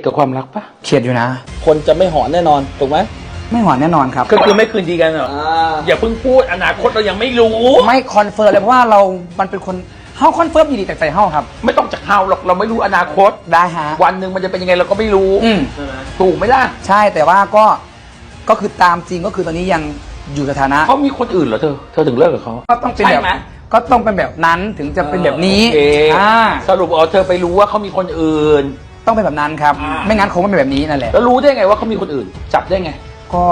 เกับความรักปะเขียดอยู่นะ คนจะไม่หอนแน่นอนถูกไหมไม่หอนแน่นอนครับ ก็คือไม่คืนดีกันเหรออ่าอย่าเพิ่งพูดอนาคตเรายังไม่รู้ ไม่คอนเฟิร์มเลยเพราะว่าเรา มันเป็นคนเฮาคอนเฟิร์มอยู่ดีแต่ใจเฮาครับ ไม่ต้องจากเฮาหรอกเราไม่รู้อนาคต ได้ฮะ วันหนึ่งมันจะเป็นยังไงเราก็ไม่รู้อืมใช่ไหมถูกไหมล่ะใช่แต่ว่าก็ ก็คือตามจริงก็คือตอนนี้ยังอยู่สถานะ เขามีคนอื่นเหรอเธอเธอถึงเลิกกับเขาก็ต้องเป็นแบบ ใช่ไหมก็ต้องเป็นแบบนั้นถึงจะเป็นแบบนี้โอเคอ่า สรุปเอาเธอไปรู้ว่าเขามีคนอื่น ต้องเป็นแบบนั้นครับ อ่า ไม่งั้นคงไม่เป็นแบบนี้นั่นแหละ แล้วรู้ได้ไงว่าเขามีคนอื่น จับได้ไง ก็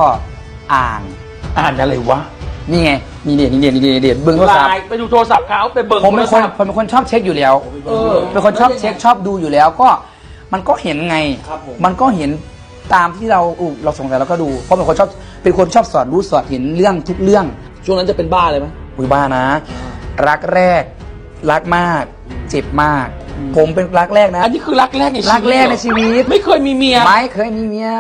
อ่าน อ่านอะไรวะนี่ไงนี่เดียนี่เดียนี่เดียนี่เดียเบิ้งโทรศัพท์ ไลน์ไปดูโทรศัพท์เขาไปเบิ่งผมเป็นคนโทรศัพท์ ผมเป็นคนชอบเช็คอยู่แล้ว เออ เป็นคนชอบเช็คชอบดูอยู่แล้วก็มันก็เห็นไง ครับผม มันก็เห็นตามที่เราอู้เราสงสัยเราก็ดู เพราะเป็นคนชอบเป็นคนชอบสอดรู้สอดเห็นเรื่องทุกเรื่องช่วงนั้นจะเป็นบ้าเลยไหม อุยบ้านะ รักแรก รักมาก เจ็บมาก ผมเป็นรักแรกนะ อันนี้คือรักแรกในชีวิตรักแรกในชีวิต ไม่เคยมีเมียไม่เคยมีเมีย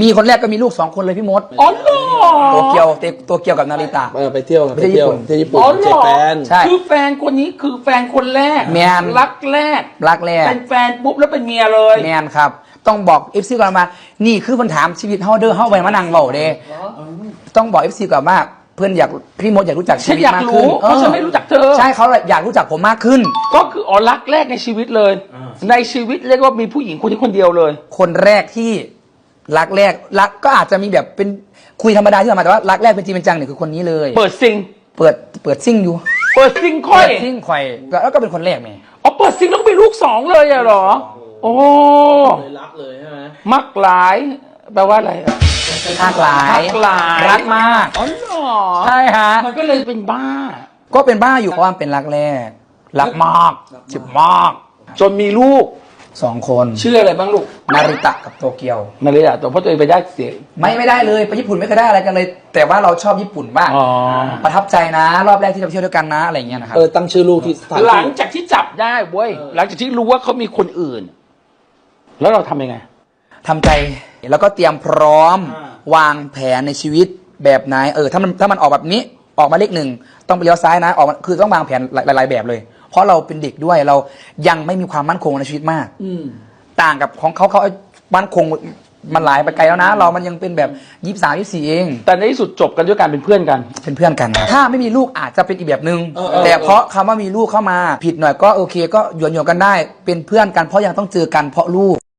มีคนแรกก็มีลูกสองคนเลยพี่มดอ๋อเหรอตัวเกียวตัวเกียวกับนาริตะ เออไปเที่ยวกันไปไปเที่เที่ยยววที่ญี่ปุ่นอ๋อเหรเจอแปนใช่ คือแฟนคนนี้คือแฟนคนแรกแมน รักแรกรักแรกเป็นแฟนปุ๊บแล้วเป็นเมียเลย แมนครับ ต้องบอกเอฟซีก่อนมา นี่คือคนถามชีวิตเฮาเด้อเฮาไปมานั่งเบาเด้ต้องบอกเอฟซีก่อนว่า เพื่อนอยากพี่มดอยากรู้จักชีฉันวิตอยากมากรู้ขึ้นเพราะฉันไม่รู้จักเธอ ใช่เขาอยากรู้จักผมมากขึ้น ก็คืออ๋อรักแรกในชีวิตเลยในชีวิตเรียกว่ามีผู้หญิงคนที่คนเดียวเลย คนแรกที่รักแรกรักก็อาจจะมีแบบเป็นคุยธรรมดาที่ธรรมดาแต่ว่ารักแรกเป็นจริงเป็นจังเนี่ยคือคนนี้เลย เปิดซิง เปิดเปิดซิ่งอยู่เปิดซิงค่อย เปิดซิ่งข่อยแล้วก็เป็นคนแรกไงอ๋อเปิดซิงแล้วก็เป็นลูกสองเลยอะเหรอ โอ้ เลยรักเลยใช่ไหมมักหลาย แปลว่าอะไรอะ รักหลายรักหลายรักมาก อ๋อเหรอใช่ฮะ มันก็เลยเป็นบ้า ก็เป็นบ้าอยู่เพราะว่ามันเป็นรักแรก รักมากจิบมากจนมีลูกสองคนชื่ออะไรบ้างลูกนาริตะกับโตเกียว นาเลยอะตัวเพราะตัวเองไปได้เสีย ไม่ไม่ได้เลยไปญี่ปุ่นไม่เคยได้อะไรกันเลย แต่ว่าเราชอบญี่ปุ่นมากอ๋อประทับใจนะ รอบแรกที่เราไปเที่ยวด้วยกันนะอะไรอย่างเงี้ยนะครับ เออตั้งชื่อลูกที่สถานหลัที่งจากที่จับได้เว้ยหลังจากที่รู้ว่าเขามีคนอื่น แล้วเราทำยังไง ทำใจแล้วก็เตรียมพร้อมวางแผนในชีวิตแบบไหนเออถ้ามันถ้ามันออกแบบนี้ออกมาเลขหนึ่งต้องไปเลี้ยวซ้ายนะออกมาคือต้องวางแผนหลายหลายแบบเลย เพราะเราเป็นเด็กด้วยเรายังไม่มีความมั่นคงในชีวิตมาก อืม ต่างกับของเขาเขามั่นคงมันหลายไปไกลแล้วนะ เรามันยังเป็นแบบยี่สามยี่สี่เอง แต่ในที่สุดจบกันด้วยการเป็นเพื่อนกัน เป็นเพื่อนกัน ถ้าไม่มีลูกอาจจะเป็นอีกแบบนึง เออเออ แต่เพราะคำว่ามีลูกเข้ามาผิดหน่อยก็โอเค ก็หยวนหยวนๆกันได้ เป็นเพื่อนกันเพราะยังต้องเจอกันเพราะลูก